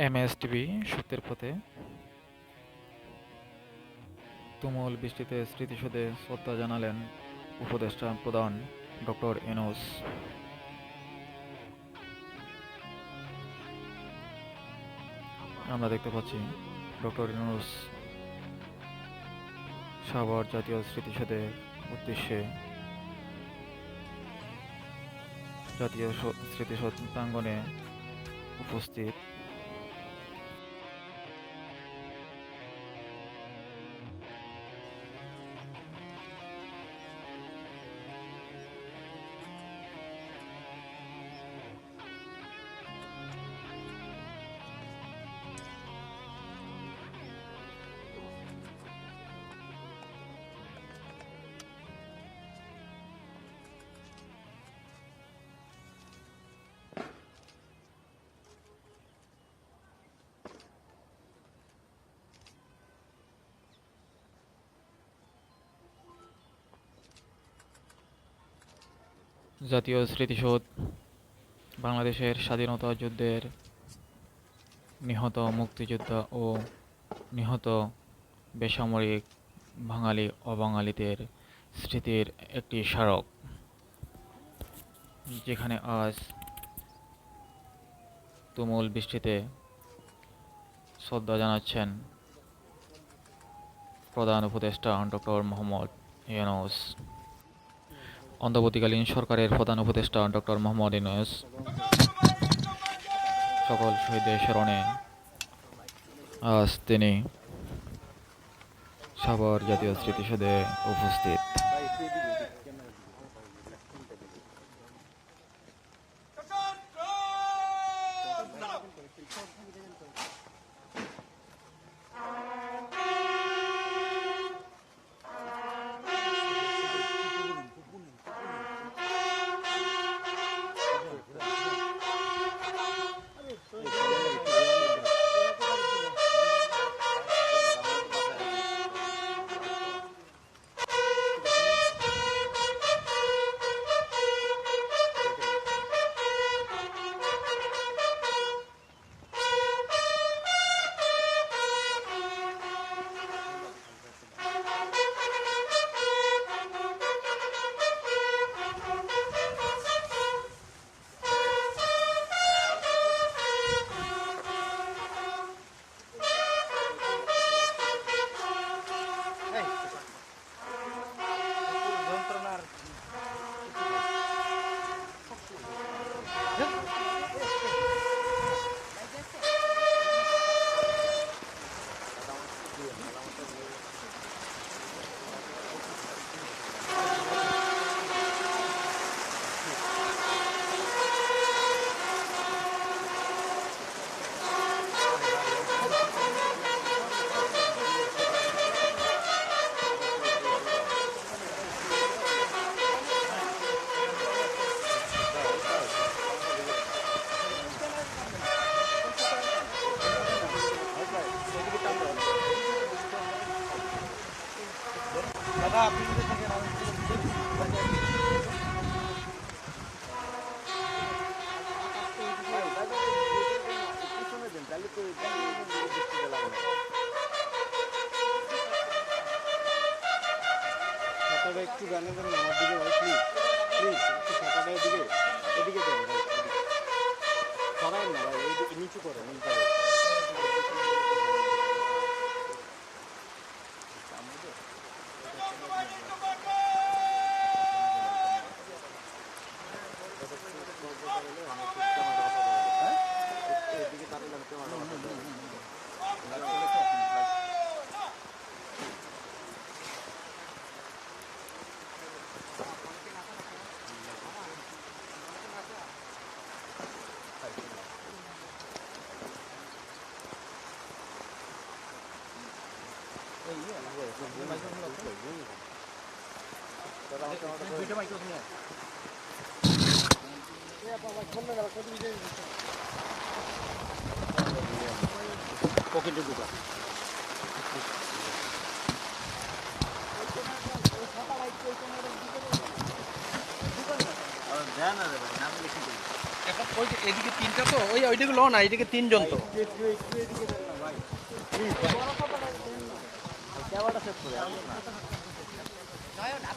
MSTV সত্যের পথে তুমুল বৃষ্টিতে স্মৃতিসৌধে শ্রদ্ধা জানালেন উপদেষ্টা প্রধান ডক্টর এনোস আমরা দেখতে পাচ্ছি ডক্টর ইনুস সাভার জাতীয় স্মৃতিসৌধের উদ্দেশ্যে জাতীয় স্মৃতিসৌধ প্রাঙ্গণে উপস্থিত জাতীয় স্মৃতিসৌধ বাংলাদেশের স্বাধীনতা যুদ্ধের নিহত মুক্তিযোদ্ধা ও নিহত বেসামরিক বাঙালি অবাঙালিদের স্মৃতির একটি স্মারক, যেখানে আজ তুমুল বৃষ্টিতে শ্রদ্ধা জানাচ্ছেন প্রধান উপদেষ্টা ডক্টর মোহাম্মদ ইউনুস। অন্তর্বর্তীকালীন সরকারের প্রধান উপদেষ্টা ডক্টর মোহাম্মদ ইউনুস সকল শহীদের স্মরণে আজ তিনি সাবর জাতীয় স্মৃতিসদে উপস্থিত। up. পকেটে ঢুকা এদিকে তিনটা তো ওই ওইদিকে লো না এদিকে তিনজন তো ক্যামেরাটা সেট করে আসুন না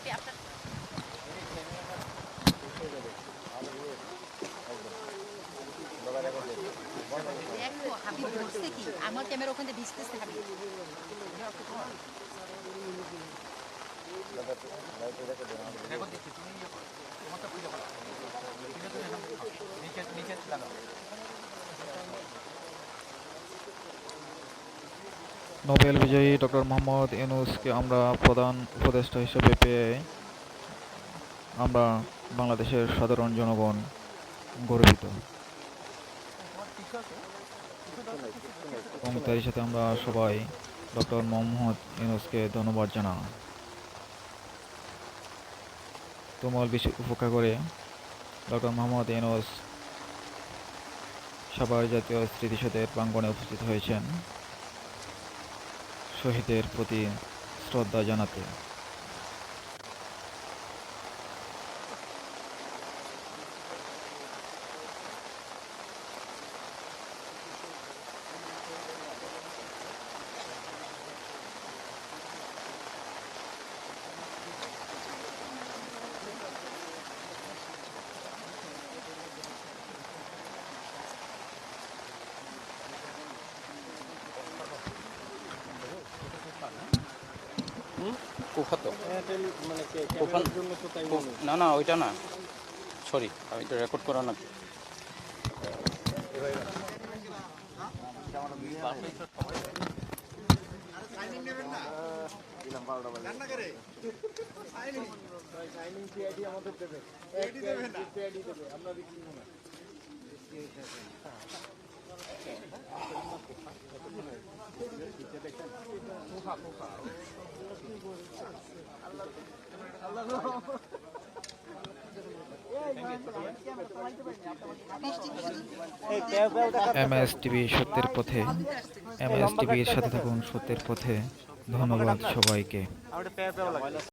নোবেল বিজয়ী ডক্টর মোহাম্মদ ইউনুসকে আমরা প্রধান উপদেষ্টা হিসেবে পেয়ে আমরা বাংলাদেশের সাধারণ জনগণ গর্বিত। এবং তারই সাথে আমরা সবাই ডক্টর মোহাম্মদ ইউনুসকে ধন্যবাদ জানাই। তুমুল বেশি উপেক্ষা করে ডক্টর মোহাম্মদ ইউনুস সাভার জাতীয় স্মৃতিসৌধের প্রাঙ্গণে উপস্থিত হয়েছেন। শহীদের প্রতি শ্রদ্ধা জানাতে। হয়। না না ওইটা না সরি আমি তো রেকর্ড করা না আমাদের দেবে পিআইডি দেবে না পিআইডি দেবে আমরা এমএস সত্যের পথে এমএস টিভির সাথে থাকুন সত্যের পথে। ধন্যবাদ সবাইকে।